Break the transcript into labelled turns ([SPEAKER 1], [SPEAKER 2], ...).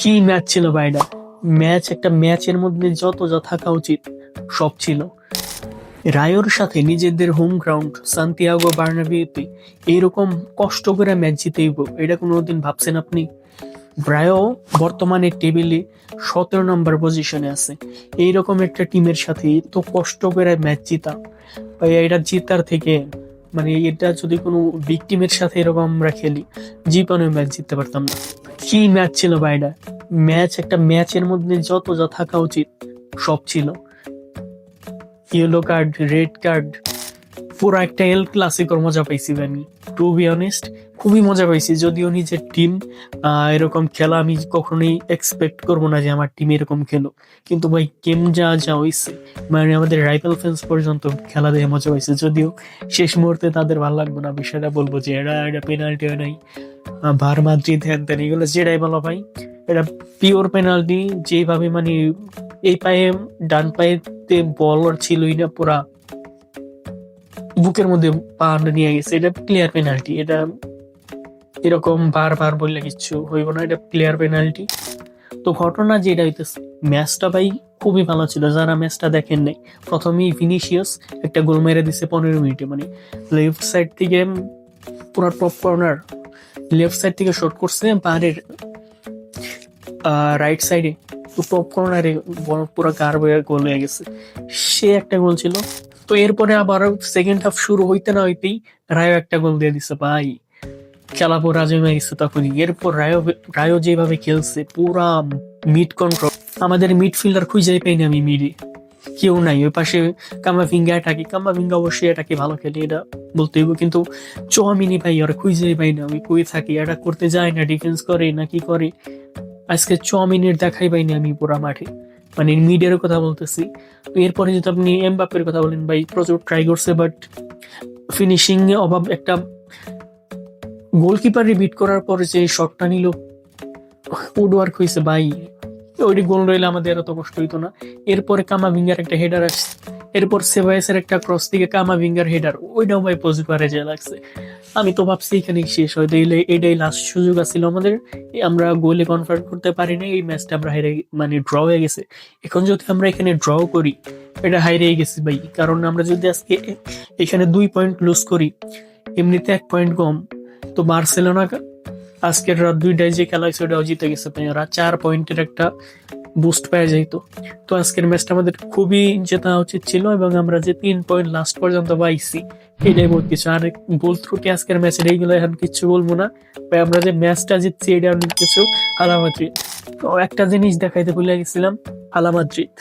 [SPEAKER 1] কি ম্যাচ ছিল ভাইডা ম্যাচ একটা ম্যাচের মধ্যে যত যা থাকা উচিত, সব ছিল। রায়োর সাথে নিজেদের হোম গ্রাউন্ড সান্তিয়াগো বার্নাবিউতে এইরকম কষ্ট করে ম্যাচ জিতেইব, এটা কোনোদিন ভাবছেন আপনি? রায়ো বর্তমানে টেবিলে সতেরো নম্বর পজিশনে আছে। এইরকম একটা টিমের সাথে এত কষ্ট করে ম্যাচ জিতা। ভাই, এটা জিতার থেকে মানে এটা যদি কোনো বিগ টিমের সাথে এরকম আমরা খেলি জীবনে ম্যাচ জিততে পারতাম না। কি ম্যাচ ছিল ভাইডা ম্যাচ একটা ম্যাচের মধ্যে যত যা থাকা উচিত, সব ছিল। ইয়েলো কার্ড রেড কার্ড পুরো একটা এল ক্লাসিকর মজা পাইছি আমি টু বি অনেস্ট খুবই মজা পাইছি। যদিও নিজের টিম এরকম খেলা আমি কখনোই এক্সপেক্ট করব না যে আমার টিম এরকম খেলো কিন্তু ভাই গেম যা যা হয়েছে মানে আমাদের রাইফেল ফ্যান্স পর্যন্ত খেলা দেখে মজা পাইছে। যদিও শেষ মুহূর্তে তাদের ভালো লাগবে না, বিষয়টা বলব যে এরা এটা পেনাল্টি হয় নাই। ভার মাদ্রিদ হ্যান ত্যান এগুলো যেটাই বলো ভাই এটা পিওর পেনাল্টি যেভাবে মানে এই পায়ে, ডান পায়েতে বল ছিলই না পুরা। বুকের মধ্যে পা নিয়ে গেছে, এটা ক্লিয়ার পেনাল্টি এটা এরকম বারবার বললে কিচ্ছু হইব না, এটা ক্লিয়ার পেনাল্টি তো ঘটনা যেটা হইতেছে, ম্যাচটা ভাই খুবই ভালো ছিল, যারা ম্যাচটা দেখেন নাই, প্রথমেই ভিনিসিয়াস একটা গোল মেরে দিছে পনেরো মিনিটে মানে লেফট সাইড থেকে পুরো টপ কর্নার লেফট সাইড থেকে শট করছে বারের রাইট সাইডে তো টপ কর্নারে পুরো কার বয়ে গোল হয়ে গেছে। সে একটা গোল ছিল তো এরপরে আবার সেকেন্ড হাফ শুরু হইতে না হইতেই রায়ও একটা গোল দিয়ে দিছে, ভাই খেলা পুরা জমে গেছে তখনই। এরপর রায়ো রায়ো যেভাবে খেলছে, পুরা মিড কন্ট্রোল আমাদের মিডফিল্ডার খুঁজেই পাইনি আমি মিডে কেউ নাই, ওই পাশে কামাভিঙ্গা এটাকে, কামাভিঙ্গা অবশ্যই এটাকে ভালো খেলে, এটা বলতে হইব। কিন্তু চমিনি ভাই, ওরা খুঁজেই পাই না আমি কই থাকি, এটা করতে যায় না ডিফেন্স করে না কি করে? আজকে চমিনের দেখাই পাইনি আমি পুরা মাঠে। মানে মিডিয়ার কথা বলতেছি। তো এরপরে যদি আপনি এম এমবাপের কথা বলেন, ভাই, প্রচুর ট্রাই করছে বাট ফিনিশিংয়ে অভাব একটা। গোলকিপারে বিট করার পরে যে শটটা নিল উডওয়ার্ক হয়েছে ভাই। ওইটি গোল রইলে আমাদের এত কষ্ট হইতো না। এরপরে কামাভিঙ্গার একটা হেডার আসছে। এরপর সেভাইসের একটা ক্রস থেকে কামাভিঙ্গার হেডার ওইটাও ভাই পজিপারে যে লাগছে। আমি তো ভাবছি এখানেই শেষ হয়তো এটাই লাস্ট সুযোগ আছিল আমাদের। আমরা গোলে কনভার্ট করতে পারি না এই ম্যাচটা আমরা হেরে মানে ড্র হয়ে গেছে। এখন যদি আমরা এখানে ড্র করি, এটা হাইরেই গেছি ভাই। কারণ আমরা যদি আজকে এখানে দুই পয়েন্ট লুজ করি, এমনিতে এক পয়েন্ট কম, তো বার্সেলোনা আজকের রাত দুইটায় যে খেলা হয়েছে ওটাও জিতে গেছে। ওরা চার পয়েন্টের একটা বুস্ট পাওয়া যাইতো তো। আজকের ম্যাচটা আমাদের খুবই জেতা উচিত ছিল এবং আমরা যে তিন পয়েন্ট লাস্ট পর্যন্ত পাইছি, এটাই বহুত কিছু। আর গোল ত্রুটি আজকের ম্যাচের এইগুলো এখন কিচ্ছু বলব না। ভাই, আমরা যে ম্যাচটা জিতছি, এটা অনেক কিছু আলামাদ্রিদ তো একটা জিনিস দেখাইতে ভুলে গেছিলাম আলামাদ্রিদ